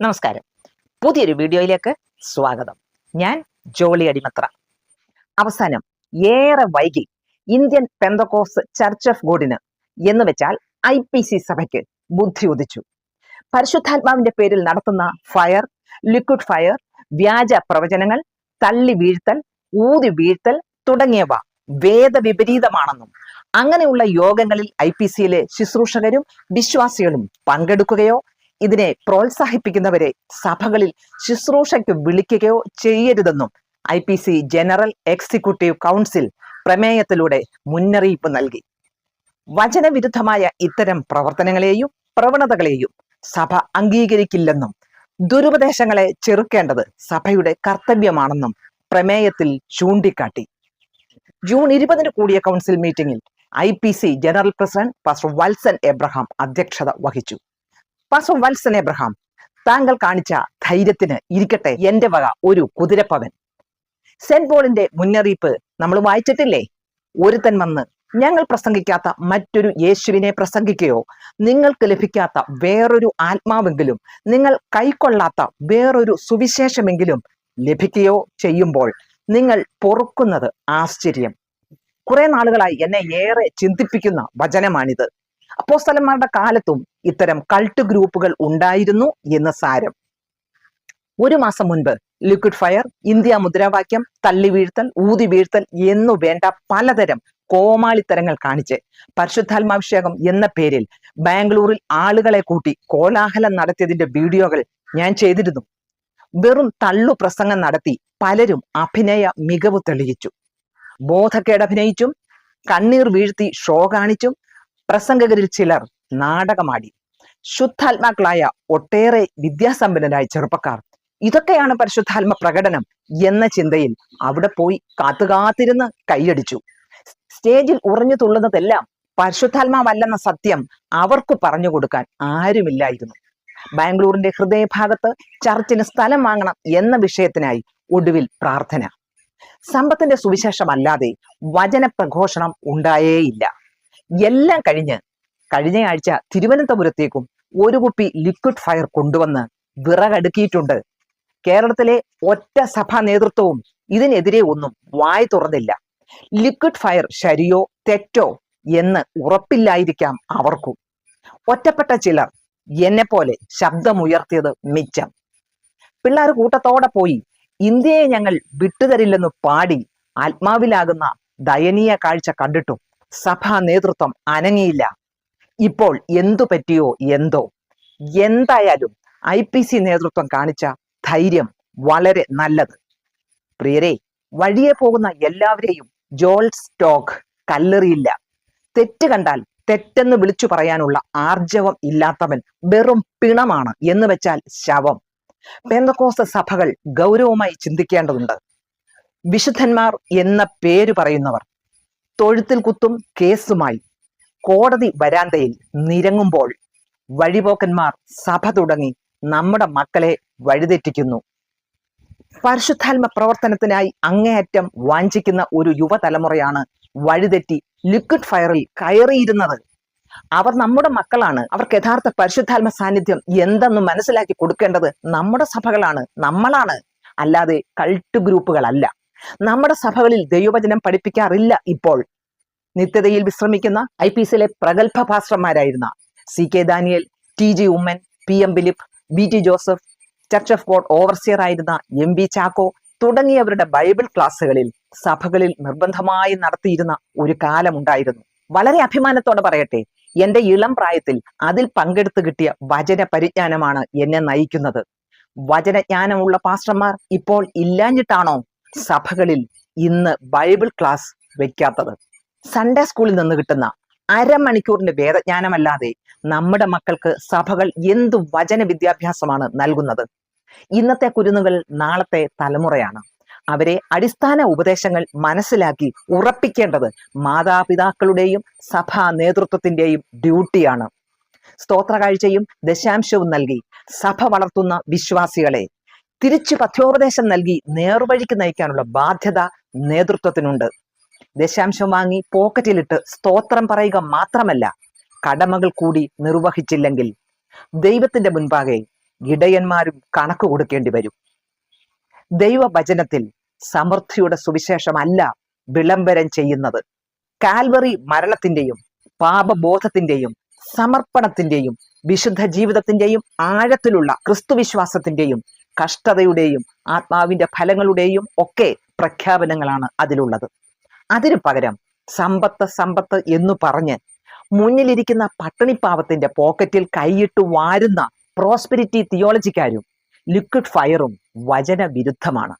നമസ്കാരം. പുതിയൊരു വീഡിയോയിലേക്ക് സ്വാഗതം. ഞാൻ ജോളി അടിമത്ര അവസാനം ഏറെ വൈകി ഇന്ത്യൻ പെന്തക്കോസ് ചർച്ച് ഓഫ് ഗോഡിന് എന്ന് വെച്ചാൽ ഐ പി സി സഭയ്ക്ക് ബുദ്ധി ഉദിച്ചു. പരിശുദ്ധാത്മാവിന്റെ പേരിൽ നടത്തുന്ന ഫയർ ലിക്വിഡ് ഫയർ വ്യാജ പ്രവചനങ്ങൾ തള്ളി വീഴ്ത്തൽ ഊതി വീഴ്ത്തൽ തുടങ്ങിയവ വേദവിപരീതമാണെന്നും അങ്ങനെയുള്ള യോഗങ്ങളിൽ ഐ പി സിയിലെ ശുശ്രൂഷകരും വിശ്വാസികളും പങ്കെടുക്കുകയോ ഇതിനെ പ്രോത്സാഹിപ്പിക്കുന്നവരെ സഭകളിൽ ശുശ്രൂഷയ്ക്ക് വിളിക്കുകയോ ചെയ്യരുതെന്നും I P C general executive council പ്രമേയത്തിലൂടെ മുന്നറിയിപ്പ് നൽകി. വചനവിരുദ്ധമായ ഇത്തരം പ്രവർത്തനങ്ങളെയും പ്രവണതകളെയും സഭ അംഗീകരിക്കില്ലെന്നും ദുരുപദേശങ്ങളെ ചെറുക്കേണ്ടത് സഭയുടെ കർത്തവ്യമാണെന്നും പ്രമേയത്തിൽ ചൂണ്ടിക്കാട്ടി. ജൂൺ ഇരുപതിന് കൂടിയ കൗൺസിൽ മീറ്റിംഗിൽ I P C general president pastor Valsan Abraham അധ്യക്ഷത വഹിച്ചു. പാസ്റ്റർ വത്സൻ എബ്രഹാം താങ്കൾ കാണിച്ച ധൈര്യത്തിന് ഇരിക്കട്ടെ എന്റെ വക ഒരു കുതിരപ്പവൻ. സെന്റ് പോളിന്റെ മുന്നറിയിപ്പ് നമ്മൾ വായിച്ചിട്ടില്ലേ? ഒരുത്തൻ വന്ന് ഞങ്ങൾ പ്രസംഗിക്കാത്ത മറ്റൊരു യേശുവിനെ പ്രസംഗിക്കുകയോ നിങ്ങൾക്ക് ലഭിക്കാത്ത വേറൊരു ആത്മാവെങ്കിലും നിങ്ങൾ കൈക്കൊള്ളാത്ത വേറൊരു സുവിശേഷമെങ്കിലും ലഭിക്കുകയോ ചെയ്യുമ്പോൾ നിങ്ങൾ പൊറുക്കുന്നത് ആശ്ചര്യം. കുറെ നാളുകളായി എന്നെ ഏറെ ചിന്തിപ്പിക്കുന്ന വചനമാണിത്. അപ്പോസ്തലന്മാരുടെ കാലത്തും ഇത്തരം കൾട്ട് ഗ്രൂപ്പുകൾ ഉണ്ടായിരുന്നു എന്ന് സാരം. ഒരു മാസം മുൻപ് ലിക്വിഡ് ഫയർ ഇന്ത്യ മുദ്രാവാക്യം തള്ളി വീഴ്ത്തൽ ഊതി വീഴ്ത്തൽ എന്നു വേണ്ട പലതരം കോമാളിത്തരങ്ങൾ കാണിച്ച് പരിശുദ്ധാത്മാഭിഷേകം എന്ന പേരിൽ ബാംഗ്ലൂരിൽ ആളുകളെ കൂട്ടി കോലാഹലം നടത്തിയതിന്റെ വീഡിയോകൾ ഞാൻ ചെയ്തിരുന്നു. വെറും തള്ളു പ്രസംഗം നടത്തി പലരും അഭിനയ മികവ് തെളിയിച്ചു. ബോധക്കേട് അഭിനയിച്ചും കണ്ണീർ വീഴ്ത്തി ഷോ കാണിച്ചും പ്രസംഗകരിൽ ചിലർ നാടകമാടി. ശുദ്ധാത്മാക്കളായ ഒട്ടേറെ വിദ്യാസമ്പന്നരായ ചെറുപ്പക്കാർ. ഇതൊക്കെയാണ് പരിശുദ്ധാത്മ പ്രകടനം എന്ന ചിന്തയിൽ അവിടെ പോയി കാത്തുകാത്തിരുന്ന് കൈയടിച്ചു. സ്റ്റേജിൽ ഉറഞ്ഞു തുള്ളുന്നതെല്ലാം പരിശുദ്ധാത്മാവല്ലെന്ന സത്യം അവർക്ക് പറഞ്ഞു കൊടുക്കാൻ ആരുമില്ലായിരുന്നു. ബാംഗ്ലൂരിന്റെ ഹൃദയഭാഗത്ത് ചർച്ചിന് സ്ഥലം വാങ്ങണം എന്ന വിഷയത്തിനായി ഒടുവിൽ പ്രാർത്ഥന. സമ്പത്തിന്റെ സുവിശേഷമല്ലാതെ വചന പ്രഘോഷണം ഉണ്ടായേയില്ല. എല്ലാം കഴിഞ്ഞ് കഴിഞ്ഞ ആഴ്ച തിരുവനന്തപുരത്തേക്കും ഒരു കുപ്പി ലിക്വിഡ് ഫയർ കൊണ്ടുവന്ന് വിറകടുക്കിയിട്ടുണ്ട്. കേരളത്തിലെ ഒറ്റ സഭാ നേതൃത്വവും ഇതിനെതിരെ ഒന്നും വായ തുറന്നില്ല. ലിക്വിഡ് ഫയർ ശരിയോ തെറ്റോ എന്ന് ഉറപ്പില്ലായിരിക്കാം അവർക്കും. ഒറ്റപ്പെട്ട ചിലർ എന്നെ പോലെ ശബ്ദമുയർത്തിയത് മിച്ചം. പിള്ളേർ കൂട്ടത്തോടെ പോയി ഇന്ത്യയെ ഞങ്ങൾ വിട്ടുതരില്ലെന്ന് പാടി ആത്മാവിലാകുന്ന ദയനീയ കാഴ്ച കണ്ടിട്ടും സഭാ നേതൃത്വം അനങ്ങിയില്ല. ഇപ്പോൾ എന്തു പറ്റിയോ എന്തോ. എന്തായാലും ഐ പി സി നേതൃത്വം കാണിച്ച ധൈര്യം വളരെ നല്ലത്. പ്രിയരെ വഴിയെ പോകുന്ന എല്ലാവരെയും ജോൾ സ്റ്റോക്ക് കല്ലെറിയില്ല. തെറ്റ് കണ്ടാൽ തെറ്റെന്ന് വിളിച്ചു പറയാനുള്ള ആർജവം ഇല്ലാത്തവൻ വെറും പിണമാണ് എന്ന് വെച്ചാൽ ശവം. പെന്തക്കോസ്ത സഭകൾ ഗൗരവമായി ചിന്തിക്കേണ്ടതുണ്ട്. വിശുദ്ധന്മാർ എന്ന പേര് പറയുന്നവർ തൊഴുത്തിൽ കുത്തും കേസുമായി. കോടതി വരാന്തയിൽ നിരങ്ങുമ്പോൾ വഴിപോക്കന്മാർ സഭ തുടങ്ങി നമ്മുടെ മക്കളെ വഴിതെറ്റിക്കുന്നു. പരിശുദ്ധാത്മ പ്രവർത്തനത്തിനായി അങ്ങേയറ്റം വാഞ്ചിക്കുന്ന ഒരു യുവതലമുറയാണ് വഴിതെറ്റി ലിക്വിഡ് ഫയറിൽ കയറിയിരുന്നത്. അവർ നമ്മുടെ മക്കളാണ്. അവർക്ക് യഥാർത്ഥ പരിശുദ്ധാത്മ സാന്നിധ്യം എന്തെന്ന് മനസ്സിലാക്കി കൊടുക്കേണ്ടത് നമ്മുടെ സഭകളാണ് നമ്മളാണ്. അല്ലാതെ കൾട്ട് ഗ്രൂപ്പുകളല്ല. നമ്മുടെ സഭകളിൽ ദൈവവചനം പഠിപ്പിക്കാറില്ല ഇപ്പോൾ. നിത്യതയിൽ വിശ്രമിക്കുന്ന ഐ പി സിയിലെ പ്രഗത്ഭ ഭാസ്റ്റർമാരായിരുന്ന C K Daniel T G Oommen P M Philip B T Joseph church of God overseer ആയിരുന്ന എം ബി ചാക്കോ തുടങ്ങിയവരുടെ ബൈബിൾ ക്ലാസ്സുകളിൽ സഭകളിൽ നിർബന്ധമായി നടത്തിയിരുന്ന ഒരു കാലമുണ്ടായിരുന്നു വളരെ അഭിമാനത്തോടെ പറയട്ടെ എന്റെ ഇളം പ്രായത്തിൽ അതിൽ പങ്കെടുത്തു കിട്ടിയ വചന പരിജ്ഞാനമാണ് എന്നെ നയിക്കുന്നത്. വചനജ്ഞാനമുള്ള പാസ്റ്റർമാർ ഇപ്പോൾ ഇല്ലാഞ്ഞിട്ടാണോ സഭകളിൽ ഇന്ന് ബൈബിൾ ക്ലാസ് വെക്കാത്തത്. സൺഡേ സ്കൂളിൽ നിന്ന് കിട്ടുന്ന അരമണിക്കൂറിന്റെ വേദജ്ഞാനമല്ലാതെ നമ്മുടെ മക്കൾക്ക് സഭകൾ എന്തു വചന വിദ്യാഭ്യാസമാണ് നൽകുന്നത്? ഇന്നത്തെ കുരുന്നുകൾ നാളത്തെ തലമുറയാണ്. അവരെ അടിസ്ഥാന ഉപദേശങ്ങൾ മനസ്സിലാക്കി ഉറപ്പിക്കേണ്ടത് മാതാപിതാക്കളുടെയും സഭാ നേതൃത്വത്തിന്റെയും ഡ്യൂട്ടിയാണ്. സ്തോത്ര കാഴ്ചയും ദശാംശവും നൽകി സഭ വളർത്തുന്ന വിശ്വാസികളെ തിരിച്ചു പഥ്യോപദേശം നൽകി നേർവഴിക്ക് നയിക്കാനുള്ള ബാധ്യത നേതൃത്വത്തിനുണ്ട്. ദശാംശം വാങ്ങി പോക്കറ്റിലിട്ട് സ്തോത്രം പറയുക മാത്രമല്ല കടമകൾ കൂടി നിർവഹിച്ചില്ലെങ്കിൽ ദൈവത്തിന്റെ മുൻപാകെ ഇടയന്മാരും കണക്ക് കൊടുക്കേണ്ടി വരും. ദൈവവചനത്തിൽ സമൃദ്ധിയുടെ സുവിശേഷമല്ല വിളംബരം ചെയ്യുന്നത്. കാൽവറി മരണത്തിന്റെയും പാപബോധത്തിന്റെയും സമർപ്പണത്തിന്റെയും വിശുദ്ധ ജീവിതത്തിന്റെയും ആഴത്തിലുള്ള ക്രിസ്തുവിശ്വാസത്തിന്റെയും കഷ്ടതയുടെയും ആത്മാവിന്റെ ഫലങ്ങളുടെയും ഒക്കെ പ്രഖ്യാപനങ്ങളാണ് അതിലുള്ളത്. അതിനു പകരം സമ്പത്ത് സമ്പത്ത് എന്നു പറഞ്ഞ് മുന്നിലിരിക്കുന്ന പട്ടിണിപ്പാവത്തിന്റെ പോക്കറ്റിൽ കൈയിട്ട് വാരുന്ന പ്രോസ്പെരിറ്റി തിയോളജിക്കാരും ലിക്വിഡ് ഫയറും വചന വിരുദ്ധമാണ്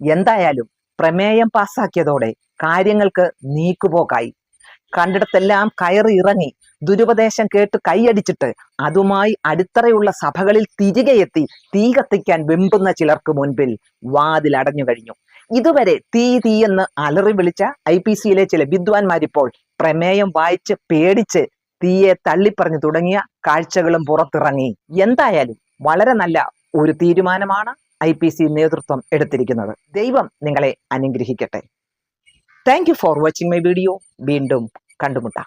എന്തായാലും പ്രമേയം പാസാക്കിയതോടെ കാര്യങ്ങൾക്ക് നീക്കുപോക്കായി. കണ്ടിടത്തെല്ലാം കയറി ഇറങ്ങി ദുരുപദേശം കേട്ട് കൈയടിച്ചിട്ട് അതുമായി അടിത്തറയുള്ള സഭകളിൽ തിരികെ എത്തി തീ കത്തിക്കാൻ വെമ്പുന്ന ചിലർക്ക് മുൻപിൽ വാതിൽ അടഞ്ഞു കഴിഞ്ഞു. ഇതുവരെ തീ തീ എന്ന് അലറി വിളിച്ച ഐ പി സിയിലെ ചില വിദ്വാൻമാരിപ്പോൾ പ്രമേയം വായിച്ച് പേടിച്ച് തീയെ തള്ളിപ്പറഞ്ഞു തുടങ്ങിയ കാഴ്ചകളും പുറത്തിറങ്ങി. എന്തായാലും വളരെ നല്ല ഒരു തീരുമാനമാണ് ഐ നേതൃത്വം എടുത്തിരിക്കുന്നത്. ദൈവം നിങ്ങളെ അനുഗ്രഹിക്കട്ടെ. Thank for watching my video വീണ്ടും കണ്ടുമുട്ടാം.